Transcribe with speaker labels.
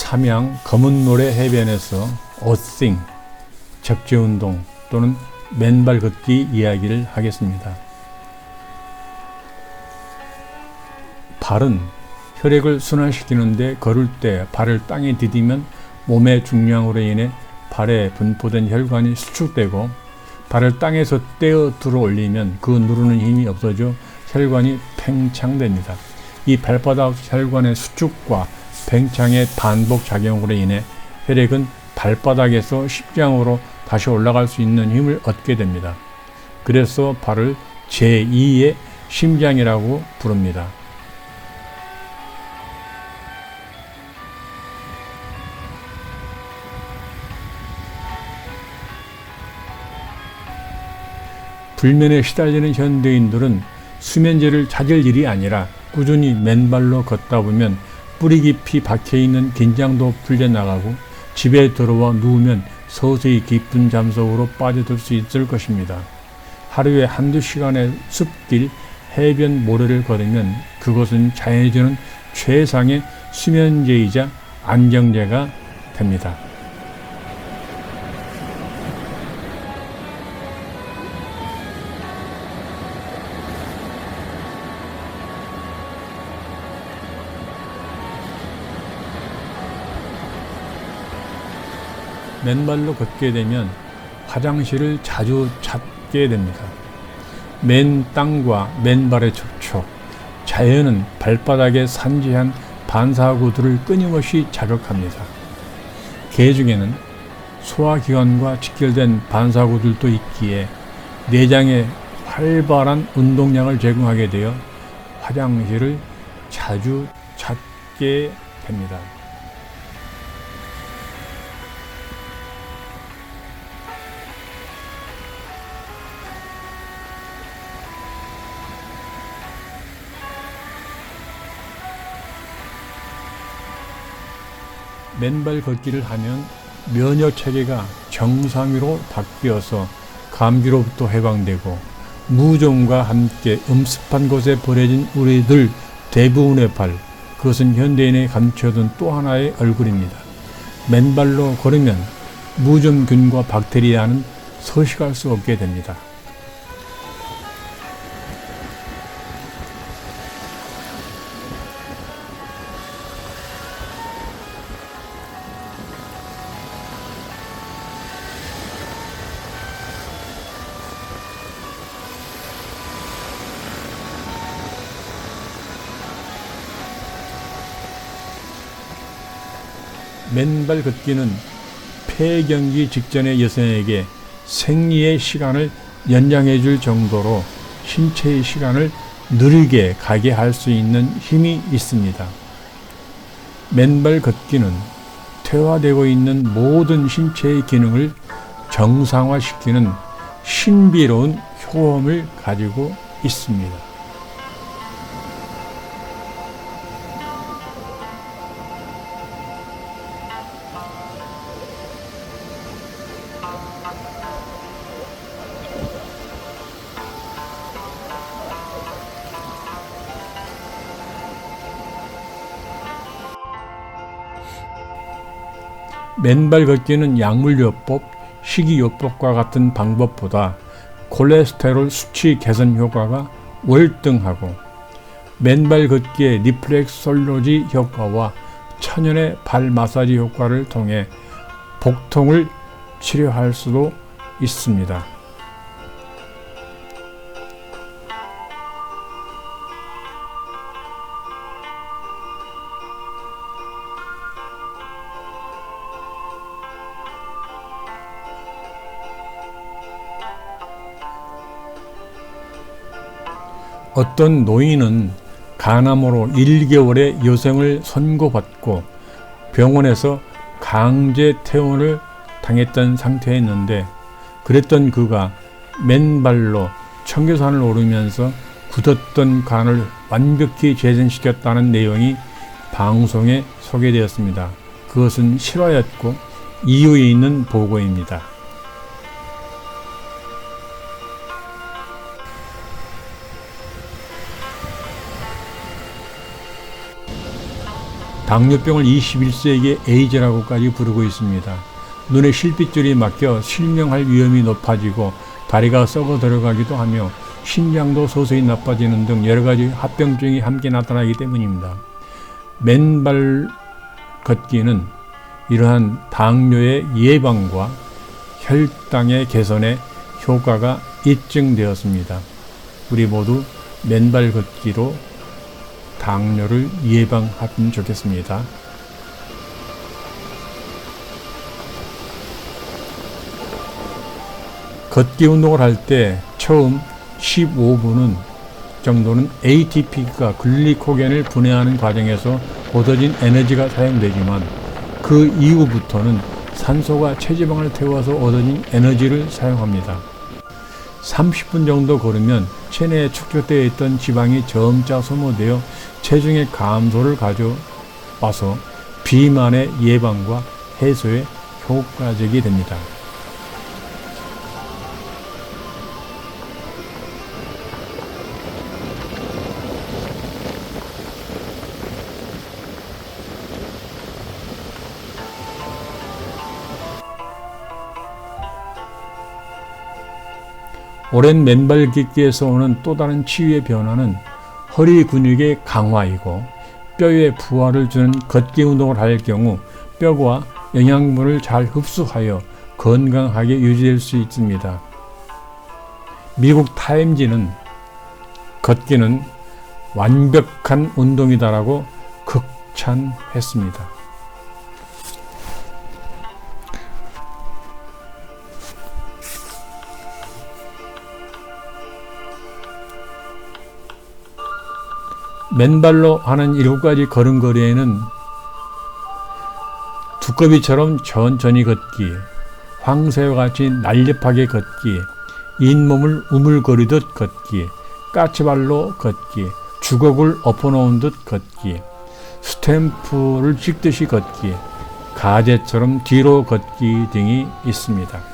Speaker 1: 삼양 검은노래 해변에서 어싱, 적재운동 또는 맨발 걷기 이야기를 하겠습니다. 발은 혈액을 순환시키는데 걸을 때 발을 땅에 디디면 몸의 중량으로 인해 발에 분포된 혈관이 수축되고 발을 땅에서 떼어 들어 올리면 그 누르는 힘이 없어져 혈관이 팽창됩니다. 이 발바닥 혈관의 수축과 팽창의 반복 작용으로 인해 혈액은 발바닥에서 심장으로 다시 올라갈 수 있는 힘을 얻게 됩니다. 그래서 발을 제2의 심장이라고 부릅니다. 불면에 시달리는 현대인들은 수면제를 찾을 일이 아니라 꾸준히 맨발로 걷다 보면 뿌리 깊이 박혀 있는 긴장도 풀려나가고 집에 들어와 누우면 서서히 깊은 잠 속으로 빠져들 수 있을 것입니다. 하루에 한두 시간의 숲길, 해변 모래를 걸으면 그것은 자연이 주는 최상의 수면제이자 안정제가 됩니다. 맨발로 걷게 되면 화장실을 자주 찾게 됩니다. 맨 땅과 맨발의 접촉, 자연은 발바닥에 산지한 반사구들을 끊임없이 자극합니다. 개 중에는 소화기관과 직결된 반사구들도 있기에 내장에 활발한 운동량을 제공하게 되어 화장실을 자주 찾게 됩니다. 맨발 걷기를 하면 면역 체계가 정상으로 바뀌어서 감기로부터 해방되고 무좀과 함께 음습한 곳에 버려진 우리들 대부분의 발, 그것은 현대인의 감춰둔 또 하나의 얼굴입니다. 맨발로 걸으면 무좀균과 박테리아는 서식할 수 없게 됩니다. 맨발 걷기는 폐경기 직전의 여성에게 생리의 시간을 연장해 줄 정도로 신체의 시간을 느리게 가게 할 수 있는 힘이 있습니다. 맨발 걷기는 퇴화되고 있는 모든 신체의 기능을 정상화시키는 신비로운 효험을 가지고 있습니다. 맨발 걷기는 약물요법, 식이요법과 같은 방법보다 콜레스테롤 수치 개선 효과가 월등하고 맨발 걷기의 리플렉솔로지 효과와 천연의 발 마사지 효과를 통해 복통을 치료할 수도 있습니다. 어떤 노인은 간암으로 1개월의 여성을 선고받고 병원에서 강제 퇴원을 당했던 상태였는데 그랬던 그가 맨발로 청계산을 오르면서 굳었던 간을 완벽히 재생시켰다는 내용이 방송에 소개되었습니다. 그것은 실화였고 이유에 있는 보고입니다. 당뇨병을 21세기의 에이즈라고까지 부르고 있습니다. 눈에 실핏줄이 막혀 실명할 위험이 높아지고 다리가 썩어 들어가기도 하며 신장도 서서히 나빠지는 등 여러 가지 합병증이 함께 나타나기 때문입니다. 맨발 걷기는 이러한 당뇨의 예방과 혈당의 개선에 효과가 입증되었습니다. 우리 모두 맨발 걷기로 당뇨를 예방하면 좋겠습니다. 걷기 운동을 할 때 처음 15분은 정도는 ATP가 글리코겐을 분해하는 과정에서 얻어진 에너지가 사용되지만 그 이후부터는 산소가 체지방을 태워서 얻어진 에너지를 사용합니다. 30분 정도 걸으면 체내에 축적되어 있던 지방이 점차 소모되어 체중의 감소를 가져와서 비만의 예방과 해소에 효과적이 됩니다. 오랜 맨발 걷기에서 오는 또 다른 치유의 변화는 허리 근육의 강화이고 뼈에 부하를 주는 걷기 운동을 할 경우 뼈가 영양분을 잘 흡수하여 건강하게 유지될 수 있습니다. 미국 타임지는 걷기는 완벽한 운동이다라고 극찬했습니다. 맨발로 하는 일곱 가지 걸음걸이에는 두꺼비처럼 천천히 걷기, 황새와 같이 날렵하게 걷기, 잇몸을 우물거리듯 걷기, 까치발로 걷기, 주걱을 엎어놓은 듯 걷기, 스탬프를 찍듯이 걷기, 가재처럼 뒤로 걷기 등이 있습니다.